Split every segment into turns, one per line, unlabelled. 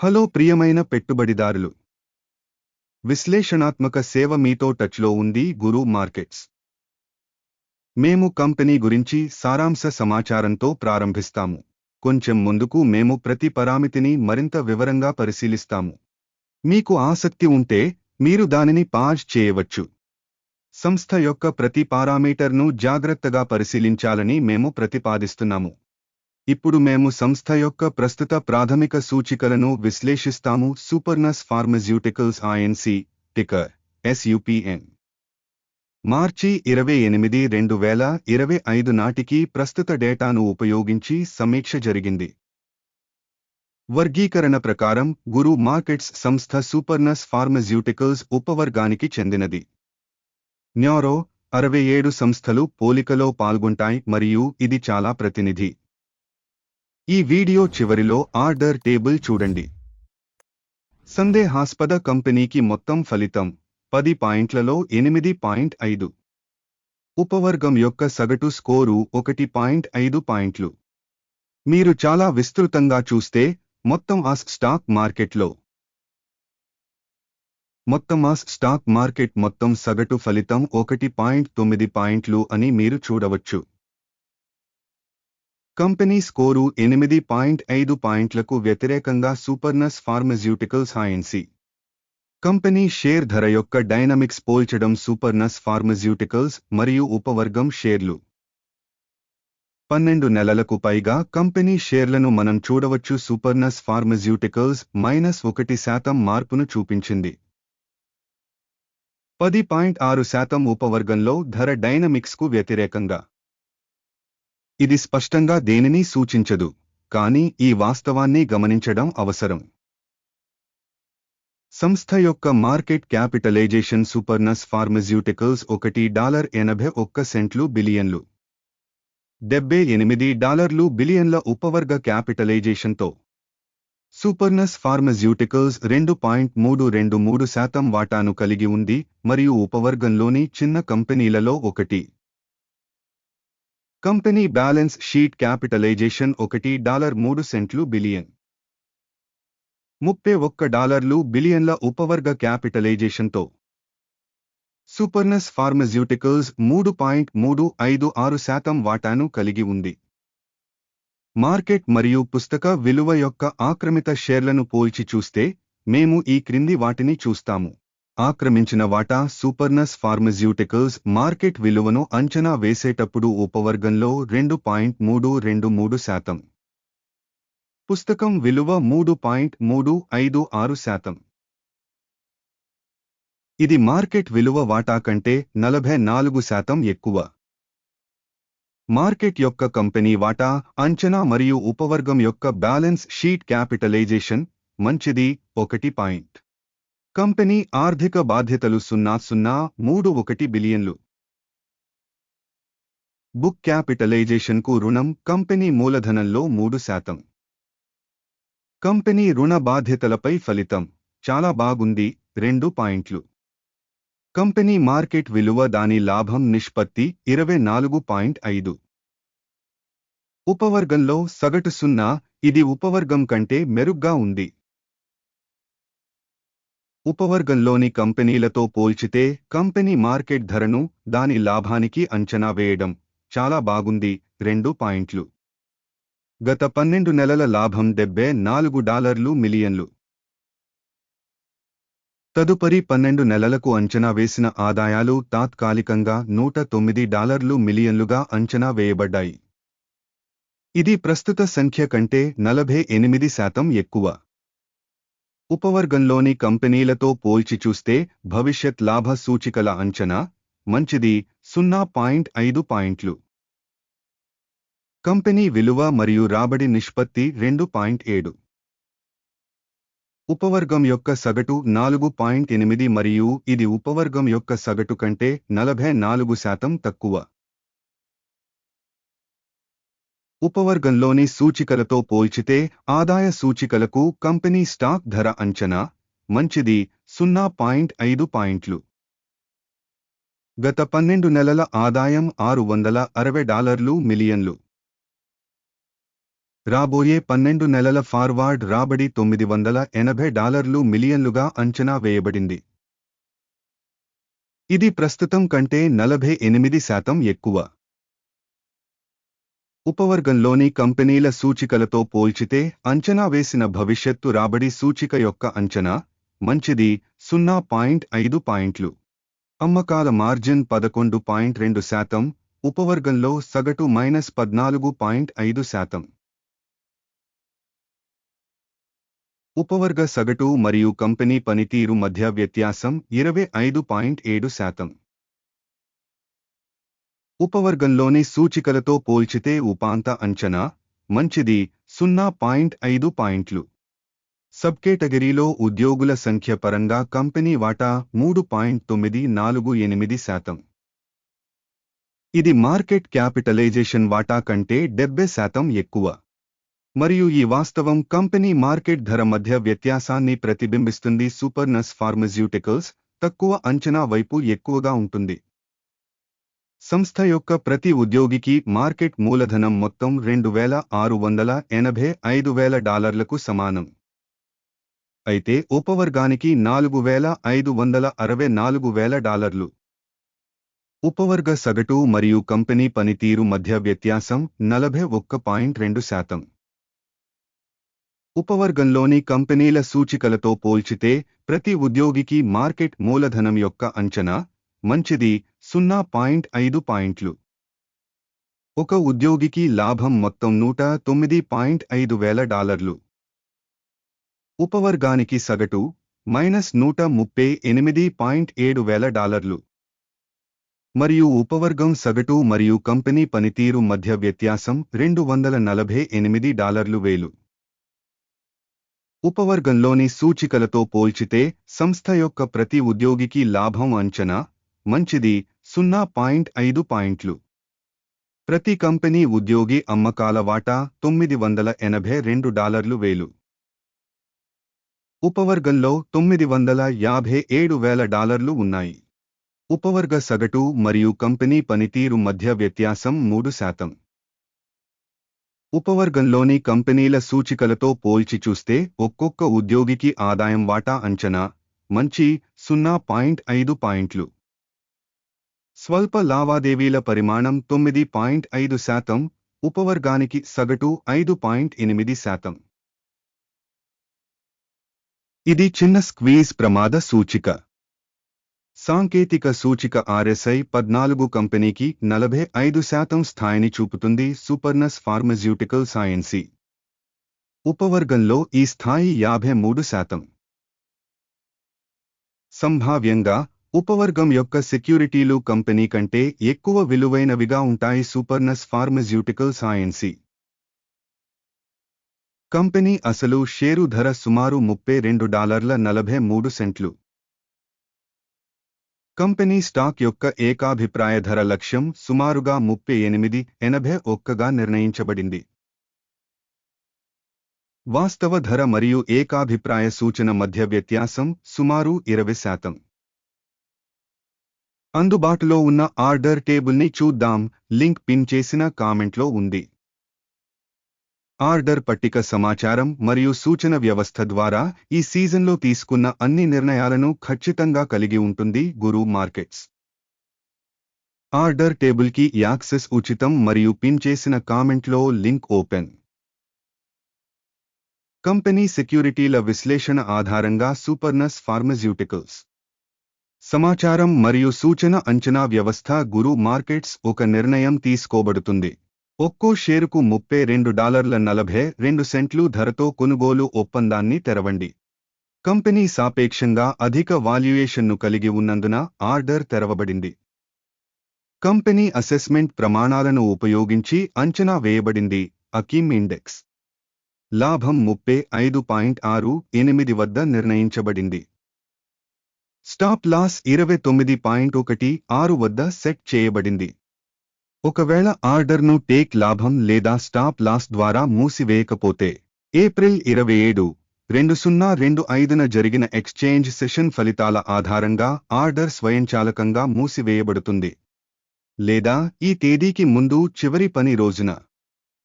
Hello ప్రియమైన పెట్టుబడిదారులు. విశ్లేషణాత్మక సేవ మీతో టచ్లో ఉంది గురు మార్కెట్స్. మేము కంపెనీ గురించి సారాంశ సమాచారంతో ప్రారంభిస్తాము. కొంచెం ముందుకు మేము ప్రతి పరామితిని మరింత వివరంగా పరిశీలిస్తాము. మీకు ఆసక్తి ఉంటే మీరు దానిని పాజ్ చేయవచ్చు. సంస్థ యొక్క ప్రతి పారామీటర్ను జాగ్రత్తగా పరిశీలించాలని మేము ప్రతిపాదిస్తున్నాము. ఇప్పుడు మేము సంస్థ యొక్క ప్రస్తుత ప్రాథమిక సూచికలను విశ్లేషిస్తాము. Supernus Pharmaceuticals INC ticker SUPN మార్చి ఇరవై ఎనిమిది రెండు వేల ఇరవై ఐదు నాటికి ప్రస్తుత డేటాను ఉపయోగించి సమీక్ష జరిగింది. వర్గీకరణ ప్రకారం గురు మార్కెట్స్ సంస్థ సూపర్నస్ ఫార్మస్యూటికల్స్ ఉపవర్గానికి చెందినది. న్యారో అరవై ఏడు సంస్థలు పోలికలో పాల్గొంటాయి మరియు ఇది చాలా ప్రతినిధి. ఈ వీడియో చివరిలో ఆర్డర్ టేబుల్ చూడండి. సందేహాస్పద కంపెనీకి మొత్తం ఫలితం పది పాయింట్లలో ఎనిమిది పాయింట్ ఐదు. ఉపవర్గం యొక్క సగటు స్కోరు ఒకటి పాయింట్ ఐదు పాయింట్లు. మీరు చాలా విస్తృతంగా చూస్తే మొత్తం ఆస్ స్టాక్ మార్కెట్లో. మొత్తం ఆస్ స్టాక్ మార్కెట్ మొత్తం సగటు ఫలితం ఒకటి పాయింట్ తొమ్మిది పాయింట్లు అని మీరు చూడవచ్చు. కంపెనీ స్కోరు ఎనిమిది పాయింట్ ఐదు పాయింట్లకు వ్యతిరేకంగా Supernus Pharmaceuticals INC company share ధర యొక్క డైనమిక్స్ పోల్చడం సూపర్నస్ ఫార్మస్యూటికల్స్ మరియు ఉపవర్గం షేర్లు. పన్నెండు నెలలకు పైగా కంపెనీ షేర్లను మనం చూడవచ్చు సూపర్నస్ ఫార్మస్యూటికల్స్ మైనస్ ఒకటి శాతం మార్పును చూపించింది. పది పాయింట్ ఆరు శాతం ఉపవర్గంలో ధర డైనమిక్స్కు వ్యతిరేకంగా. ఇది స్పష్టంగా దేనిని సూచించదు కానీ ఈ వాస్తవాన్ని గమనించడం అవసరం. సంస్థ యొక్క మార్కెట్ క్యాపిటలైజేషన్ సూపర్నస్ ఫార్మస్యూటికల్స్ ఒకటి డాలర్ ఎనభై ఒక్క సెంట్లు బిలియన్లు. డెబ్బై ఎనిమిది డాలర్లు బిలియన్ల ఉపవర్గ క్యాపిటలైజేషన్తో. సూపర్నస్ ఫార్మస్యూటికల్స్ రెండు పాయింట్ మూడు రెండు మూడు శాతం వాటాను కలిగి ఉంది మరియు ఉపవర్గంలోని చిన్న కంపెనీలలో ఒకటి. కంపెనీ బ్యాలెన్స్ షీట్ క్యాపిటలైజేషన్ ఒకటి డాలర్ మూడు సెంట్లు బిలియన్. ముప్పై ఒక్క డాలర్లు బిలియన్ల ఉపవర్గ క్యాపిటలైజేషన్తో. సూపర్నస్ ఫార్మస్యూటికల్స్ మూడు పాయింట్ మూడు ఐదు ఆరు శాతం వాటాను కలిగి ఉంది. మార్కెట్ మరియు పుస్తక విలువ యొక్క ఆక్రమిత షేర్లను పోల్చి చూస్తే మేము ఈ క్రింది వాటిని చూస్తాము. ఆక్రమించిన వాటా సూపర్నస్ ఫార్మస్యూటికల్స్ మార్కెట్ విలువను అంచనా వేసేటప్పుడు ఉపవర్గంలో రెండు పాయింట్ మూడు రెండు మూడు శాతం. పుస్తకం విలువ మూడు పాయింట్ మూడు ఐదు ఆరు శాతం. ఇది మార్కెట్ విలువ వాటా కంటే నలభై నాలుగు శాతం ఎక్కువ. మార్కెట్ యొక్క కంపెనీ వాటా అంచనా మరియు ఉపవర్గం యొక్క బ్యాలెన్స్ షీట్ క్యాపిటలైజేషన్ మంచిది ఒకటి పాయింట్. కంపెనీ ఆర్థిక బాధ్యతలు సున్నా సున్నా మూడు ఒకటి బిలియన్లు. బుక్ క్యాపిటలైజేషన్కు రుణం కంపెనీ మూలధనంలో మూడు శాతం. కంపెనీ రుణ బాధ్యతలపై ఫలితం చాలా బాగుంది రెండు పాయింట్లు. కంపెనీ మార్కెట్ విలువ దాని లాభం నిష్పత్తి ఇరవై నాలుగు పాయింట్ ఐదు. ఉపవర్గంలో సగటు సున్నా ఇది ఉపవర్గం కంటే మెరుగ్గా ఉంది. ఉపవర్గంలోని కంపెనీలతో పోల్చితే కంపెనీ మార్కెట్ ధరను దాని లాభానికి అంచనా వేయడం చాలా బాగుంది రెండు పాయింట్లు. గత పన్నెండు నెలల లాభం డెబ్బే నాలుగు డాలర్లు మిలియన్లు. తదుపరి పన్నెండు నెలలకు అంచనా వేసిన ఆదాయాలు తాత్కాలికంగా నూట తొమ్మిది డాలర్లు మిలియన్లుగా అంచనా వేయబడ్డాయి. ఇది ప్రస్తుత సంఖ్య కంటే నలభై ఎనిమిది శాతం ఎక్కువ. ఉపవర్గంలోని కంపెనీలతో పోల్చి చూస్తే భవిష్యత్ లాభ సూచికల అంచనా మంచిది సున్నా పాయింట్ ఐదు పాయింట్లు. కంపెనీ విలువ మరియు రాబడి నిష్పత్తి రెండు పాయింట్ ఏడు. ఉపవర్గం యొక్క సగటు నాలుగు పాయింట్ ఎనిమిది మరియు ఇది ఉపవర్గం యొక్క సగటు కంటే నలభై నాలుగు శాతం తక్కువ. ఉపవర్గంలోని సూచికలతో పోల్చితే ఆదాయ సూచికలకు కంపెనీ స్టాక్ ధర అంచనా మంచిది సున్నా పాయింట్ ఐదు పాయింట్లు. గత పన్నెండు నెలల ఆదాయం ఆరు వందల అరవై డాలర్లు మిలియన్లు. రాబోయే పన్నెండు నెలల ఫార్వార్డ్ రాబడి తొమ్మిది వందల ఎనభై డాలర్లు మిలియన్లుగా అంచనా వేయబడింది. ఇది ప్రస్తుతం కంటే నలభై ఎనిమిది శాతం ఎక్కువ. ఉపవర్గంలోని కంపెనీల సూచికలతో పోల్చితే అంచనా వేసిన భవిష్యత్తు రాబడి సూచిక యొక్క అంచనా మంచిది సున్నా పాయింట్ ఐదు పాయింట్లు. అమ్మకాల మార్జిన్ పదకొండు పాయింట్ రెండు శాతం ఉపవర్గంలో సగటు మైనస్ పద్నాలుగు పాయింట్ ఐదు శాతం. ఉపవర్గ సగటు మరియు కంపెనీ పనితీరు మధ్య వ్యత్యాసం ఇరవై ఐదు పాయింట్ ఏడు శాతం. ఉపవర్గంలోని సూచికలతో పోల్చితే ఉపాంత అంచనా మంచిది సున్నా పాయింట్ ఐదు పాయింట్లు. సబ్ కేటగిరీలో ఉద్యోగుల సంఖ్య పరంగా కంపెనీ వాటా మూడు పాయింట్ తొమ్మిది నాలుగు ఎనిమిది శాతం. ఇది మార్కెట్ క్యాపిటలైజేషన్ వాటా కంటే డెబ్బై శాతం ఎక్కువ. మరియు ఈ వాస్తవం కంపెనీ మార్కెట్ ధర మధ్య వ్యత్యాసాన్ని ప్రతిబింబిస్తుంది సూపర్నస్ ఫార్మస్యూటికల్స్ తక్కువ అంచనా వైపు ఎక్కువగా ఉంటుంది. సంస్థ యొక్క ప్రతి ఉద్యోగికి మార్కెట్ మూలధనం మొత్తం రెండు వేల ఆరు వందల ఎనభై ఐదు వేల డాలర్లకు సమానం. అయితే ఉపవర్గానికి నాలుగు వేల ఐదు వందల అరవై నాలుగు వేల డాలర్లు. ఉపవర్గ సగటు మరియు కంపెనీ పనితీరు మధ్య వ్యత్యాసం నలభై ఒక్క పాయింట్ రెండు శాతం. ఉపవర్గంలోని కంపెనీల సూచికలతో పోల్చితే ప్రతి ఉద్యోగికి మార్కెట్ మూలధనం యొక్క అంచనా మంచిది సున్నా పాయింట్ ఐదు పాయింట్లు. ఒక ఉద్యోగికి లాభం మొత్తం నూట తొమ్మిది పాయింట్ ఐదు వేల డాలర్లు. ఉపవర్గానికి సగటు మైనస్ నూట ముప్పై ఎనిమిది పాయింట్ ఏడు వేల డాలర్లు. మరియు ఉపవర్గం సగటు మరియు కంపెనీ పనితీరు మధ్య వ్యత్యాసం రెండు వందల నలభై ఎనిమిది డాలర్లు వేలు. ఉపవర్గంలోని సూచికలతో పోల్చితే సంస్థ యొక్క ప్రతి ఉద్యోగికి లాభం అంచనా మంచిది. సున్నా పాయింట్ ఐదు పాయింట్లు. ప్రతి కంపెనీ ఉద్యోగి అమ్మకాల వాటా తొమ్మిది వందల ఎనభై రెండు డాలర్లు వేలు. ఉపవర్గంలో తొమ్మిది వందల యాభై ఏడు వేల డాలర్లు ఉన్నాయి. ఉపవర్గ సగటు మరియు కంపెనీ పనితీరు మధ్య వ్యత్యాసం మూడు శాతం. ఉపవర్గంలోని కంపెనీల సూచికలతో పోల్చి చూస్తే ఒక్కొక్క ఉద్యోగికి ఆదాయం వాటా అంచనా మంచి సున్నా పాయింట్ ఐదు పాయింట్లు. స్వల్ప లావాదేవీల పరిమాణం తొమ్మిది పాయింట్ ఐదు శాతం ఉపవర్గానికి సగటు ఐదు పాయింట్ ఎనిమిది శాతం. ఇది చిన్న స్క్వీజ్ ప్రమాద సూచిక. సాంకేతిక సూచిక ఆర్ఎస్ఐ పద్నాలుగు కంపెనీకి నలభై ఐదు శాతం స్థాయిని చూపుతుంది సూపర్నస్ ఫార్మస్యూటికల్ సైన్సీ. ఉపవర్గంలో ఈ స్థాయి యాభై మూడు శాతం. సంభావ్యంగా ఉపవర్గం యొక్క సెక్యూరిటీలు కంపెనీ కంటే ఎక్కువ విలువైనవిగా ఉంటాయి సూపర్నస్ ఫార్మస్యూటికల్ సాయన్సీ కంపెనీ అసలు షేరు ధర సుమారు ముప్పై రెండు డాలర్ల నలభై మూడు సెంట్లు. కంపెనీ స్టాక్ యొక్క ఏకాభిప్రాయ ధర లక్ష్యం సుమారుగా ముప్పై ఎనిమిది ఎనభై ఒక్కగా నిర్ణయించబడింది. వాస్తవ ధర మరియు ఏకాభిప్రాయ సూచన మధ్య వ్యత్యాసం సుమారు ఇరవై శాతం. అందుబాటులో ఉన్న ఆర్డర్ టేబుల్ని చూద్దాం. లింక్ పిన్ చేసిన కామెంట్లో ఉంది. ఆర్డర్ పట్టిక సమాచారం మరియు సూచన వ్యవస్థ ద్వారా ఈ సీజన్లో తీసుకున్న అన్ని నిర్ణయాలను ఖచ్చితంగా కలిగి ఉంటుంది గురు మార్కెట్స్. ఆర్డర్ టేబుల్కి యాక్సెస్ ఉచితం మరియు పిన్ చేసిన కామెంట్లో లింక్ ఓపెన్. కంపెనీ సెక్యూరిటీల విశ్లేషణ ఆధారంగా సూపర్నస్ ఫార్మస్యూటికల్స్. సమాచారం మరియు సూచన అంచనా వ్యవస్థ గురు మార్కెట్స్ ఒక నిర్ణయం తీసుకోబడుతుంది. ఒక్కో షేరుకు ముప్పై రెండు డాలర్ల నలభై రెండు సెంట్లు ధరతో కొనుగోలు ఒప్పందాన్ని తెరవండి. కంపెనీ సాపేక్షంగా అధిక వాల్యుయేషన్ను కలిగి ఉన్నందున ఆర్డర్ తెరవబడింది. కంపెనీ అసెస్మెంట్ ప్రమాణాలను ఉపయోగించి అంచనా వేయబడింది అకీమ్ ఇండెక్స్. లాభం ముప్పై ఐదు పాయింట్ ఆరు ఎనిమిది వద్ద నిర్ణయించబడింది. స్టాప్ లాస్ ఇరవై తొమ్మిది పాయింట్ ఒకటి ఆరు వద్ద సెట్ చేయబడింది. ఒకవేళ ఆర్డర్ను టేక్ లాభం లేదా స్టాప్ లాస్ ద్వారా మూసివేయకపోతే ఏప్రిల్ ఇరవై ఏడు రెండు సున్నా రెండు ఐదున జరిగిన ఎక్స్చేంజ్ సెషన్ ఫలితాల ఆధారంగా ఆర్డర్ స్వయంచాలకంగా మూసివేయబడుతుంది. లేదా ఈ తేదీకి ముందు చివరి పని రోజున.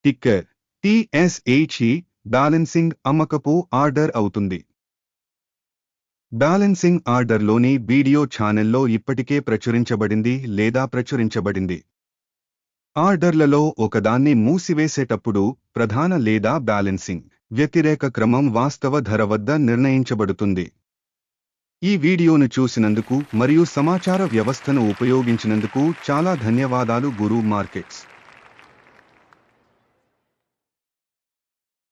టిక్కర్ టిఎస్హెచ్ఈ బ్యాలెన్సింగ్ అమ్మకపు ఆర్డర్ అవుతుంది. బ్యాలెన్సింగ్ ఆర్డర్లోని వీడియో ఛానెల్లో ఇప్పటికే ప్రచురించబడింది లేదా ప్రచురించబడింది. ఆర్డర్లలో ఒకదాన్ని మూసివేసేటప్పుడు ప్రధాన లేదా బ్యాలెన్సింగ్ వ్యతిరేక క్రమం వాస్తవ ధర వద్ద నిర్ణయించబడుతుంది. ఈ వీడియోను చూసినందుకు మరియు సమాచార వ్యవస్థను ఉపయోగించినందుకు చాలా ధన్యవాదాలు గురు మార్కెట్స్.